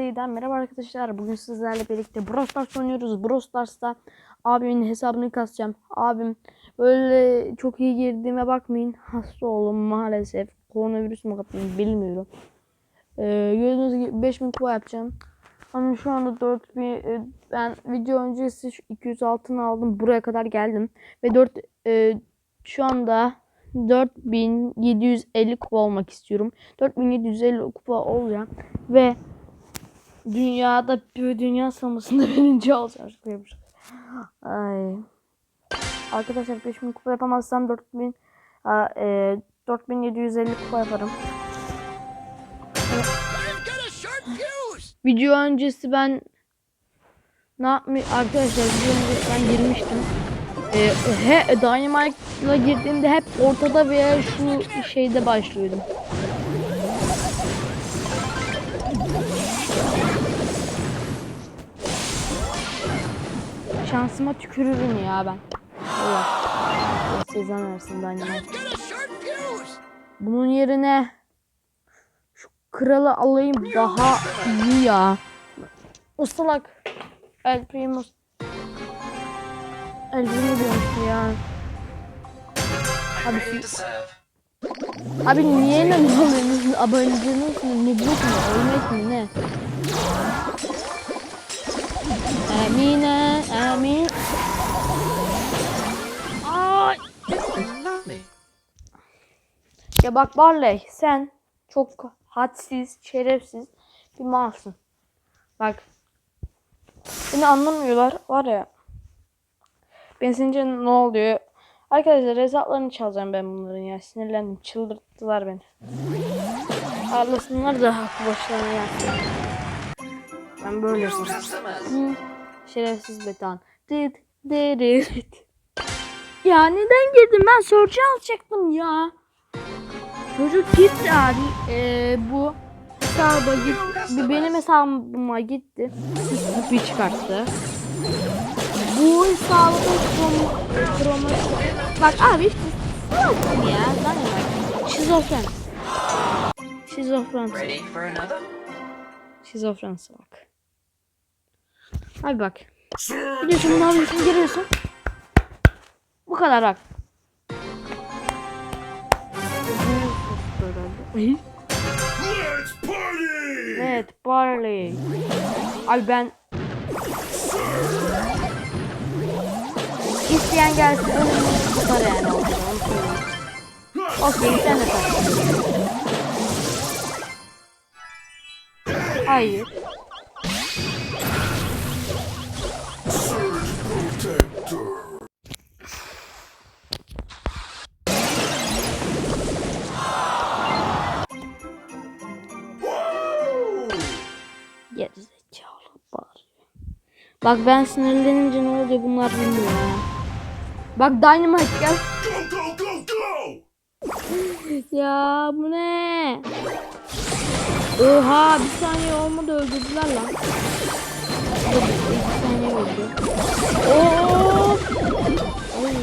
Yeniden merhaba arkadaşlar. Bugün sizlerle birlikte Brawl oynuyoruz. Brawl abimin hesabını kasacağım. Abim böyle çok iyi girdiğime bakmayın. Hasta oldum maalesef. Koronavirüs mü kaptım bilmiyorum. Ee, gördüğünüz gibi 5000 kupa yapacağım. Ama şu anda 4000 e, ben video öncesi şu 200 altın aldım. Buraya kadar geldim. Ve 4 e, şu anda 4750 kupa olmak istiyorum. 4750 kupa olacağım. Ve dünyada bir dünya savaşında birinci yapacağım. Ay. Arkadaşlar 5000 kupa yapamazsam 4000 aa, e, 4750 kupa yaparım. A! Video öncesi ben ne yapmış arkadaşlar video öncesi ben girmiştim. Ee, he Dynamite'la girdiğimde hep ortada veya şu şeyde başlıyordum. Şansıma tükürürüm ya ben. Allah. Allah cezanı versin Dynamite. I've got a sharp fuse! Bunun yerine şu kralı alayım daha iyi ya. O salak. El Primo. El Primo ya. Abi, abi niye ne alıyorsunuz? Aboneleriniz mi? Nubluk mu? Ölmek mi? Ne? Emine, Emin. Ay. Ya bak Barley sen çok hadsiz, şerefsiz bir malsın. Bak. Beni anlamıyorlar var ya. Ben senince ne oluyor? Arkadaşlar hesaplarını çalacağım ben bunların ya. Sinirlendim. Çıldırttılar beni. Ağlasınlar da haklı başlarına yansın. Ben böyle Hı, Şerefsiz betan. Dit, dit. Ya neden girdim? Ben search'e alacaktım ya. Çocuk gitti abi. Ee, bu hesaba gitti. Benim hesabıma gitti. Süslü çıkarttı. Bu hesabı promo. Bak abi işte salaksın ya. Lan bak. Şizofren. Şizofren. Şizofren salak. Abi bak. Gidiyorsun bunu alıyorsun giriyorsun. Bu kadar bak. Evet Barley. Abi ben İsteyen gelsin önümü tutar yani. Okey sen de tak. Hayır. Bak ben sinirlenince ne oluyor bunlar bilmiyor ya. Bak Dynamite gel. Go, go, go, go! Ya bu ne? Oha bir saniye olmadı öldürdüler lan. Dur, iki saniye öldü. Oo! Ay.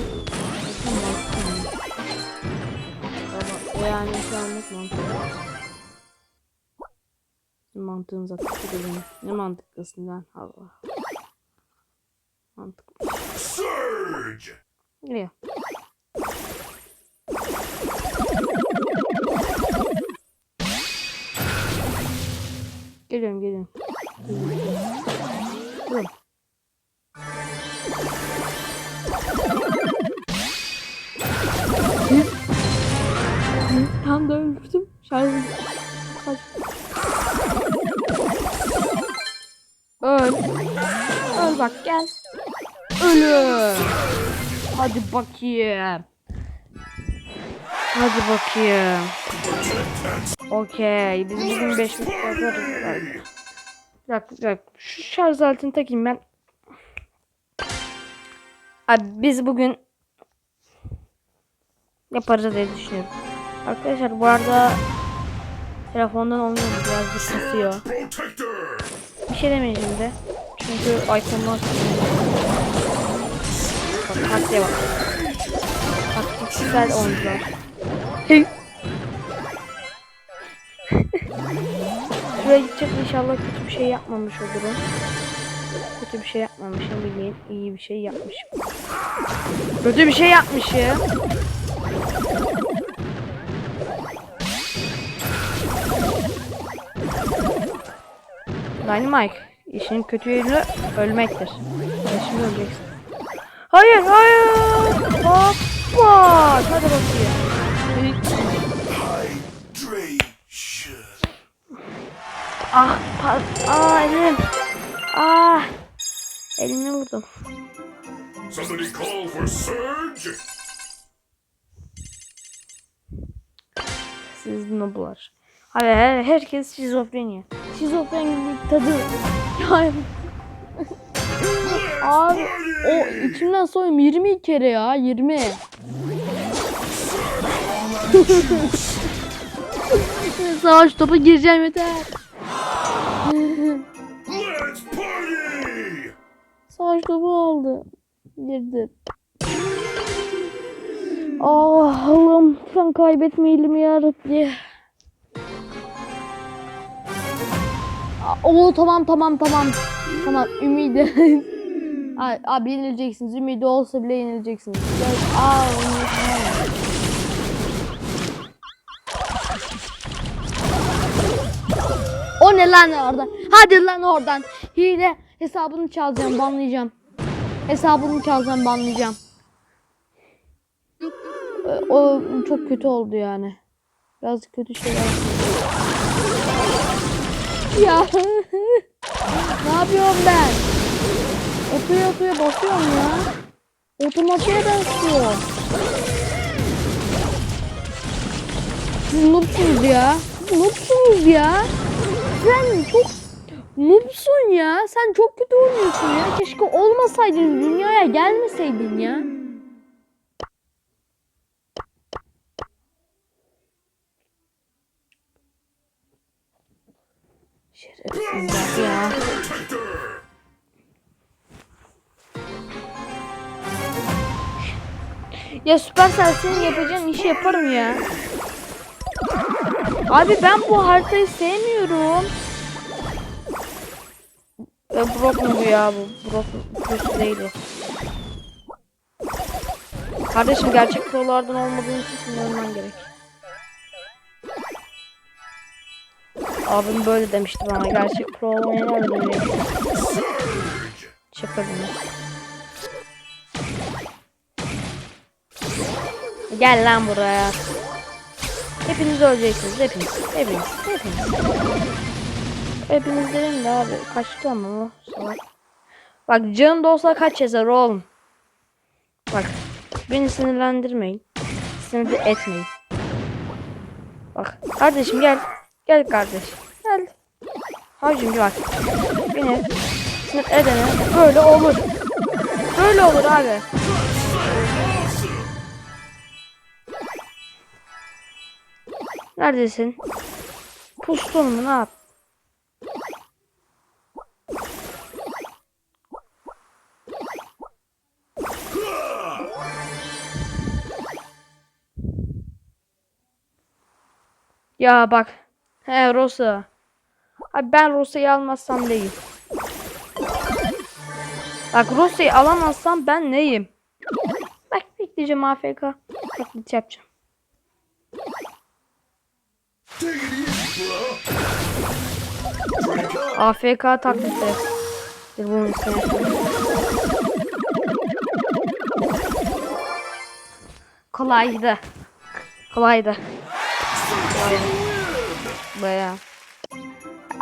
Yani şu anlık mantıklı. Mantığın zaten. Ne mantıklısın lan Allah. Mantıklı. Surge! Geliyor. Geliyorum geliyorum. Hı? Tam da öldürdüm. Şarjım. Kaç. Öl. Öl bak gel. Ölü. Hadi bakayım. Hadi bakayım. Okey. Biz bugün 5 dakika yaparız bir dakika. Şu şarj aletini takayım ben. Abi biz bugün yaparız diye düşünüyorum. Arkadaşlar bu arada telefondan olmuyor mu? Biraz bir kasıyor. Bir şey demeyeceğim de. Çünkü iPhone'lar Bak taktiğe bak. Taktiksel oyuncular. Buraya gidecek inşallah kötü bir şey yapmamış olurum. Kötü bir şey yapmamışım bildiğin iyi bir şey yapmışım. Kötü bir şey yapmışım. Dynamite işin kötü yönü ölmektir. Ya şimdi öleceksin. Hayır hayır. Hoppa. Hadi bakayım. Ah, pat, ah elim. Ah. Elimi vurdum. Somebody call for Surge. Siz noblar. Abi her, herkes şizofreni. Şizofreni tadı. Yani abi o içimden soyum 20 kere ya 20. Savaş topu gireceğim yeter. Savaş topu oldu. Girdi. Ah Allah'ım lütfen kaybetmeyelim ya Rabbi. Oo tamam tamam tamam. Tamam ümidi. Abi yenileceksiniz. Ümidi olsa bile yenileceksiniz. Gel, aa. O ne lan oradan? Hadi lan oradan. Hile hesabını çalacağım, banlayacağım. Hesabını çalacağım, banlayacağım. Ee, O çok kötü oldu yani. Biraz kötü şeyler. Ya. ne yapıyorum ben? Otuya otuya basıyorum ya. Otomatiğe basıyorum. Siz noobsunuz ya. Noobsunuz ya. Sen çok noobsun ya. Sen çok kötü oynuyorsun ya. Keşke olmasaydın dünyaya gelmeseydin ya. Şerefsizler ya. Ya Supercell senin yapacağın işi yaparım ya. Abi ben bu haritayı sevmiyorum. E, Brock mu bu ya bu? Brock Bruce değil. Kardeşim gerçek prolardan olmadığın için seni ölmen gerek. Abim böyle demişti bana. Gerçek pro öldürmeyi. Surge. Şaka bunu. Gel lan buraya. Hepiniz öleceksiniz. Hepiniz. Hepiniz. Hepiniz. Hepiniz dedim de abi. Kaçtı ama o. Bak canım da olsa kaç yazar oğlum. Bak. Beni sinirlendirmeyin. Sinir etmeyin. Bak. Kardeşim gel. Gel kardeş. Gel. Abicim bak. Beni sinir edene böyle olur. Böyle olur abi. Neredesin? Pustun mu ne yap? Ya bak. He Rosa. Abi ben Rosa'yı almazsam değil. Bak Rosa'yı alamazsam ben neyim? Bak bekleyeceğim AFK. Taklit yapacağım. Drink up. AFK taklidi. Bir bunun ismi. Kolaydı. Kolaydı. Baya.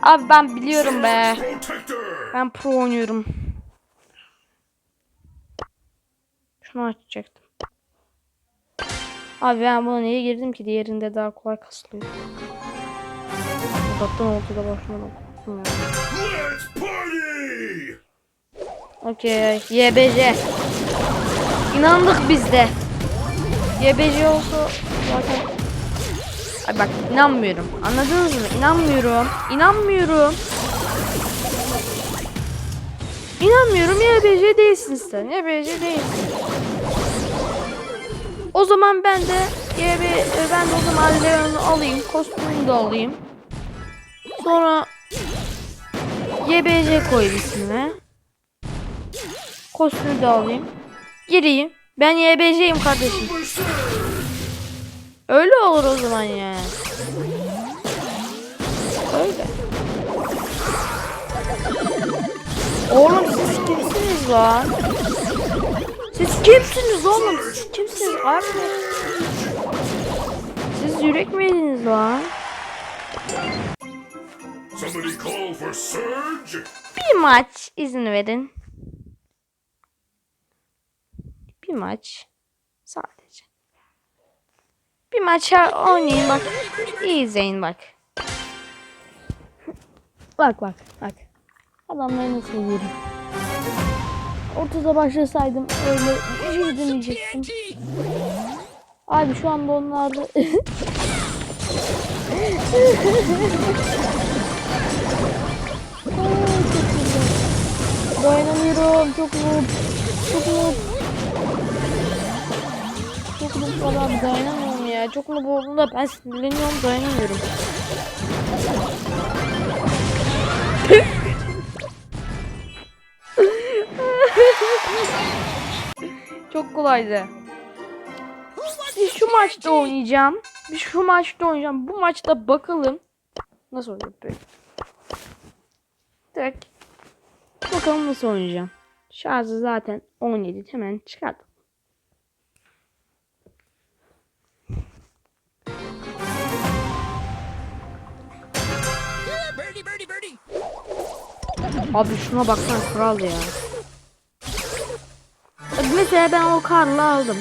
Abi ben biliyorum be. Ben pro oynuyorum. Şunu açacaktım. Abi ben buna niye girdim ki? Diğerinde daha kolay kasılıyor. Uzaktan oldu da başıma. Okey. YBC. İnandık biz de. YBC olsa zaten... Ay bak inanmıyorum. Anladınız mı? İnanmıyorum. İnanmıyorum. İnanmıyorum YBC değilsin sen. YBC değilsin. O zaman ben de YB ben de o zaman Leon'u alayım. Kostümünü de alayım. Sonra YBC koyayım ismine. Kostümü de alayım. Gireyim. Ben YBC'yim kardeşim. Öyle olur o zaman ya. Öyle. Oğlum siz kimsiniz lan? Siz kimsiniz oğlum? Siz kimsiniz abi? Siz yürek miydiniz lan? Bir maç izin verin. Bir maç. Bir maç oynayın bak. İyi bak. Bak bak bak. Adamları nasıl vuruyorum. Ortada başlasaydım öyle bir şey demeyecektim. Abi şu anda onlar da... Çok güzel. Dayanamıyorum. Çok noob. Çok noob. Çok noob abi dayanamıyorum Çok noob olduğunda ben sinirleniyorum dayanamıyorum. Çok kolaydı. Bir şu maçta oynayacağım. Bir şu maçta oynayacağım. Bu maçta bakalım. Nasıl olacak böyle? Direkt Bakalım nasıl oynayacağım. Şarjı zaten 17. Hemen çıkardım. Abi şuna baksana kral ya. Mesela ben o karlı aldım.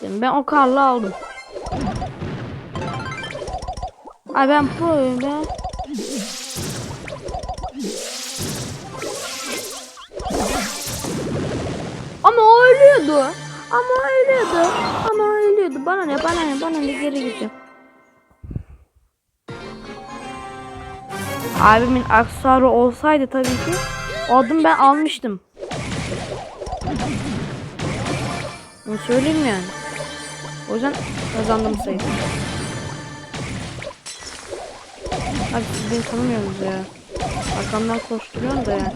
Mi? Ben o karlı aldım. Ay ben proyum ben. Ama o ölüyordu. Ama o ölüyordu. Ama o ölüyordu. Bana ne bana ne bana ne geri gidiyor. Abimin aksesuarı olsaydı tabii ki o adımı ben almıştım. Bunu söyleyeyim yani. O yüzden kazandım sayı. Abi siz beni tanımıyorsunuz ya. Arkamdan koşturuyorsun da ya.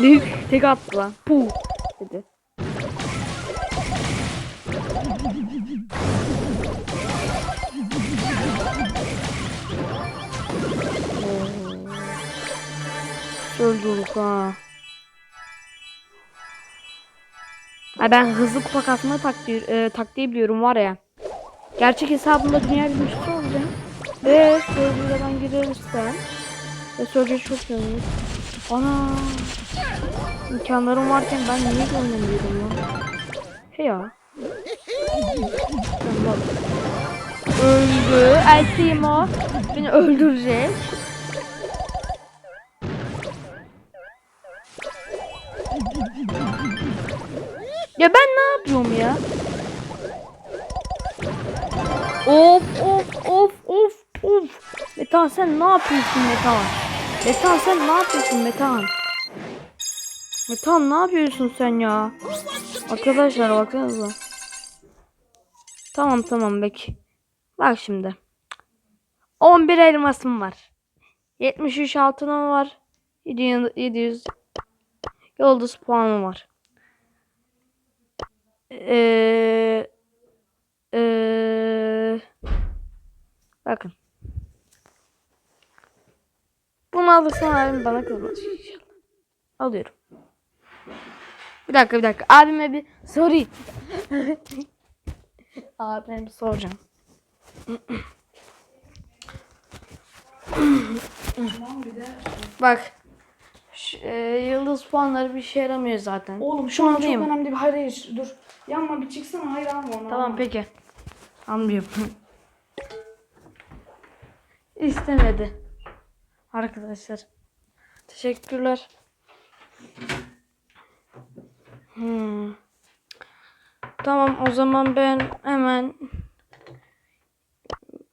Büyük tek attı lan. Puh dedi. Öldürdük ha. Ay ben hızlı kupa kasma taktiği, e, taktiği biliyorum var ya. Gerçek hesabımda dünya birincisi olacağım. Ve sözlüden girersem. Ve sözcü çok yanıyor. Ana. İmkanlarım varken ben niye oynamıyorum ya? He ya. Öldü. O. Beni öldürecek. Ya ben ne yapıyorum ya? Of of of of of. Metan sen ne yapıyorsun Metan? Metan sen ne yapıyorsun Metan? Metan ne yapıyorsun sen ya? Arkadaşlar baksanıza. Tamam tamam bek. Bak şimdi. 11 elmasım var. 73 altınım var. 700 700 yıldız puanım var. Eee bakın. Bunu alırsam abim bana kızmaz. Alıyorum. Bir dakika bir dakika. Abime bir sorayım. Abime bir soracağım. Bak. Şu, e, yıldız puanları bir işe yaramıyor zaten. Oğlum şu an çok önemli bir hayır hayır dur. Yanma bir çıksana hayır alma onu. Tamam alma. peki. Anlıyorum. İstemedi. Arkadaşlar. Teşekkürler. Hmm. Tamam o zaman ben hemen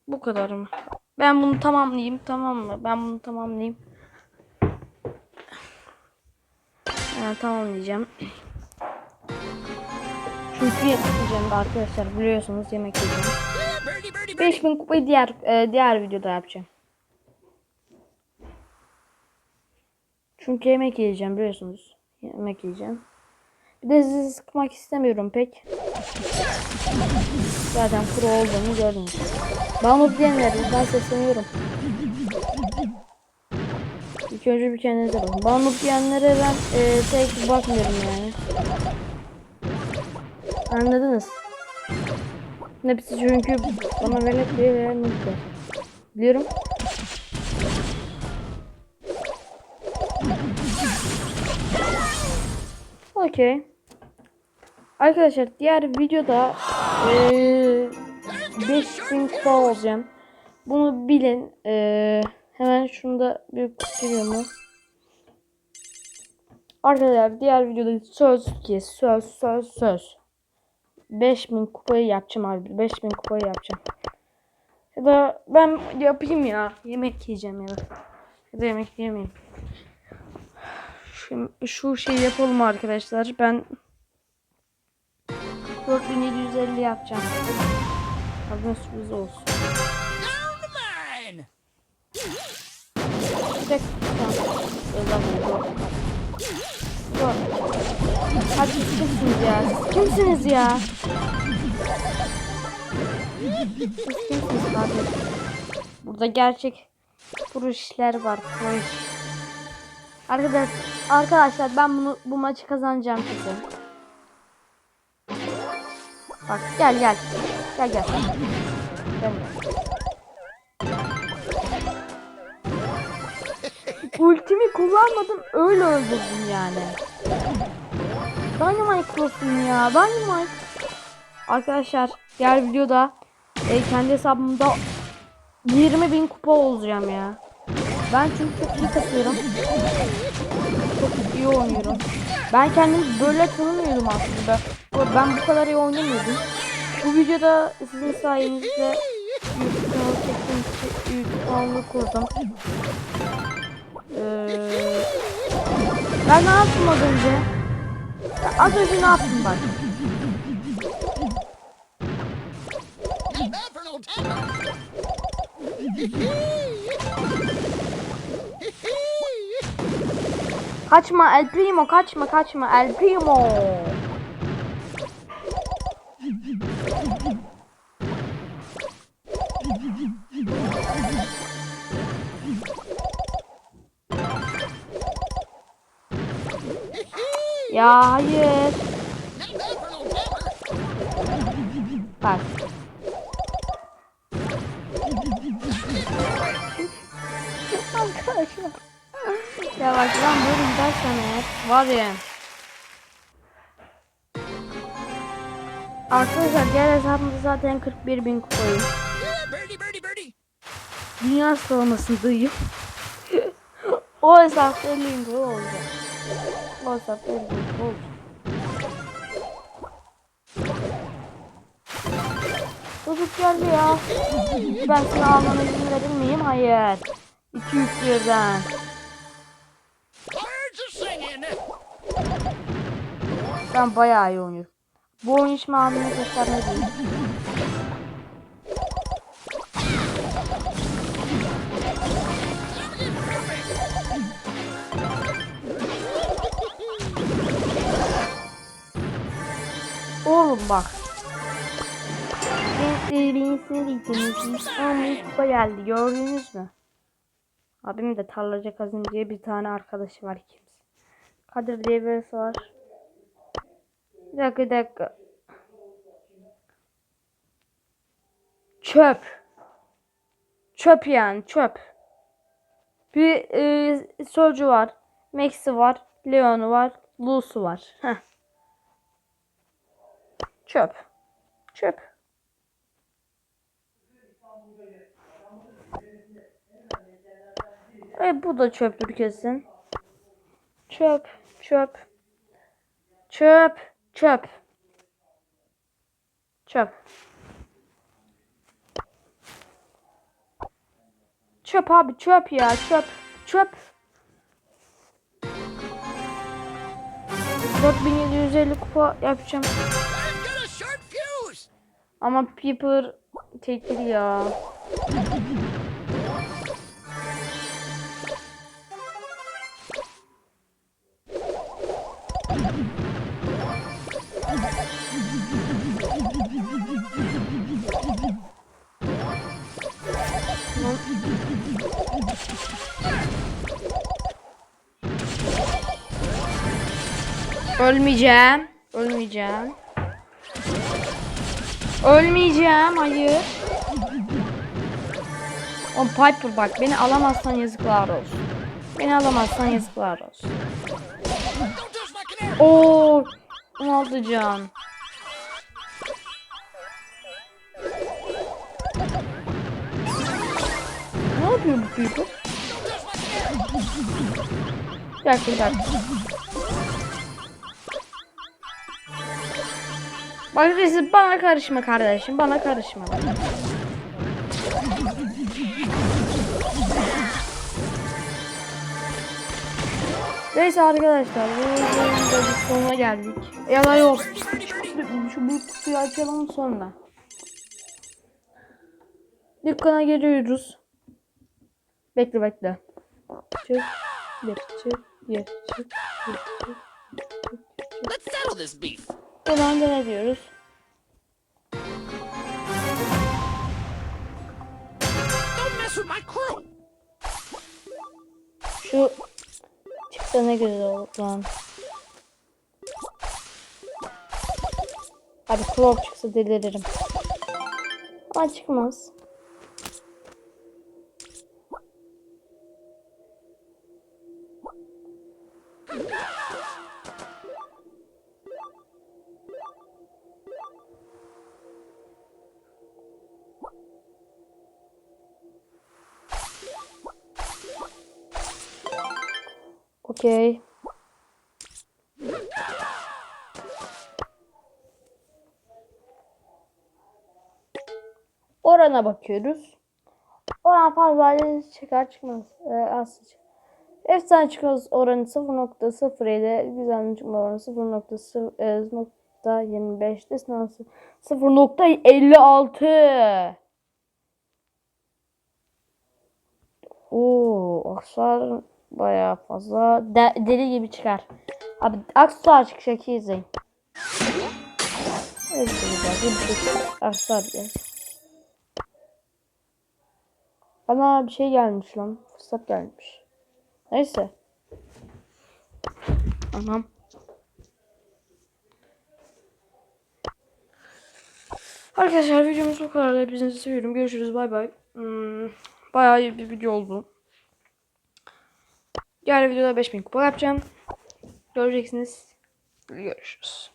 bu kadar mı? Ben bunu tamamlayayım tamam mı? Ben bunu tamamlayayım. Yani tamamlayacağım. Çünkü yiyeceğim arkadaşlar biliyorsunuz yemek yiyeceğim. 5000 kupayı diğer e, diğer videoda yapacağım. Çünkü yemek yiyeceğim biliyorsunuz. Yemek yiyeceğim. Bir de sizi sıkmak istemiyorum pek. Zaten pro olduğunu gördünüz. Bana diyenler ben sesleniyorum. İlk önce bir kendinize bakın. Bana diyenlere ben e, tek bakmıyorum yani. Anladınız? Hepsi çünkü bana diye veren nokta. Biliyorum. Okey. Arkadaşlar diğer videoda eee 5000 kupa olacağım. Bunu bilin. Eee, hemen şunu da bir mu? Arkadaşlar diğer videoda söz ki söz söz söz. 5000 kupayı yapacağım abi. 5000 kupayı yapacağım. Ya da ben yapayım ya. Yemek yiyeceğim ya da. Ya da yemek yemeyeyim. Şu, şu şeyi yapalım arkadaşlar. Ben 4750 yapacağım. Adın sürpriz olsun. Tek tamam. Özel yok. Siz kimsiniz ya? Kimsiniz ya? Siz kimsiniz kardeşim? Burada gerçek işler var. Pro iş. Arkadaşlar, arkadaşlar ben bunu bu maçı kazanacağım kesin. Bak gel gel. Gel gel. Gel. Ultimi kullanmadım öyle öldürdüm yani. Dynamite Cross'um ya Dynamite. Arkadaşlar diğer videoda e, kendi hesabımda 20.000 kupa olacağım ya. Ben çünkü çok iyi kasıyorum. Çok iyi oynuyorum. Ben kendimi böyle tanımıyordum aslında. Ben bu kadar iyi oynamıyordum. Bu videoda sizin sayenizde kanalı çektiğim için kanalını kurdum. Ee, ben ne yaptım az önce? Ya az önce ne yaptım bak? Kaçma El Primo kaçma kaçma El Primo. Ya hayır. Bak. Arkadaşlar. Ya bak ben böyle gidersem eğer var ya. Arkadaşlar diğer hesabımda zaten 41 bin kupayım. Dünya sıralamasındayım. o hesapta 50 bin kupa olacak. O hesapta 50 bin olacak. Çocuk geldi ya. Ben seni almana izin verir miyim? Hayır. 200 birden. Ben bayağı iyi oynuyorum. Bu oyun hiç abime gösterme bak. Birisini diyeceğim. Ama kupa geldi gördünüz mü? Abim de tarlacı kazım diye bir tane arkadaşı var kimse. Kadir diye birisi var. Bir dakika bir dakika. Çöp. Çöp yani çöp. Bir e, Solcu var. Max'i var. Leon'u var. Lu'su var. Heh. Çöp. Çöp. E bu da çöptür kesin. Çöp, çöp. Çöp, çöp. Çöp. Çöp abi çöp ya çöp. Çöp. 4750 kupa yapacağım. Ama Piper tekil ya. Ölmeyeceğim. Ölmeyeceğim. Ölmeyeceğim. Hayır. O Piper bak beni alamazsan yazıklar olsun. Beni alamazsan yazıklar olsun. Oo, 16 can. Ne yapıyor bu Piper? Bir dakika bir. Bak Reis, bana karışma kardeşim bana karışma. Neyse arkadaşlar bu videonun sonuna geldik. Ya da yok. Şu büyük kutuyu açalım sonra. Dükkana geliyoruz. Bekle bekle. Çık. Bir çık. Bir çık. Bir çık. Let's settle this beef. Buradan ne diyoruz? Şu çıksa ne güzel olur lan. Hadi Crow çıksa deliririm. Ama çıkmaz. Okey. Orana bakıyoruz. Oran fazla çıkar çıkmaz. Ee, az çıkar. Efsane çıkmaz oranı 0.07, güzel çıkma oranı 0.25, destansı 0.56. Oo, aksesuar bayağı fazla. De- deli gibi çıkar. Abi aksesuar çıkacak iyi izleyin. Diye. Bana bir şey gelmiş lan. Fırsat gelmiş. Neyse. Anam. Arkadaşlar videomuz bu kadar. Hepinizi seviyorum. Görüşürüz. Bay bay. Hmm, bayağı iyi bir video oldu. Diğer videoda 5000 kupa yapacağım. Göreceksiniz. Görüşürüz.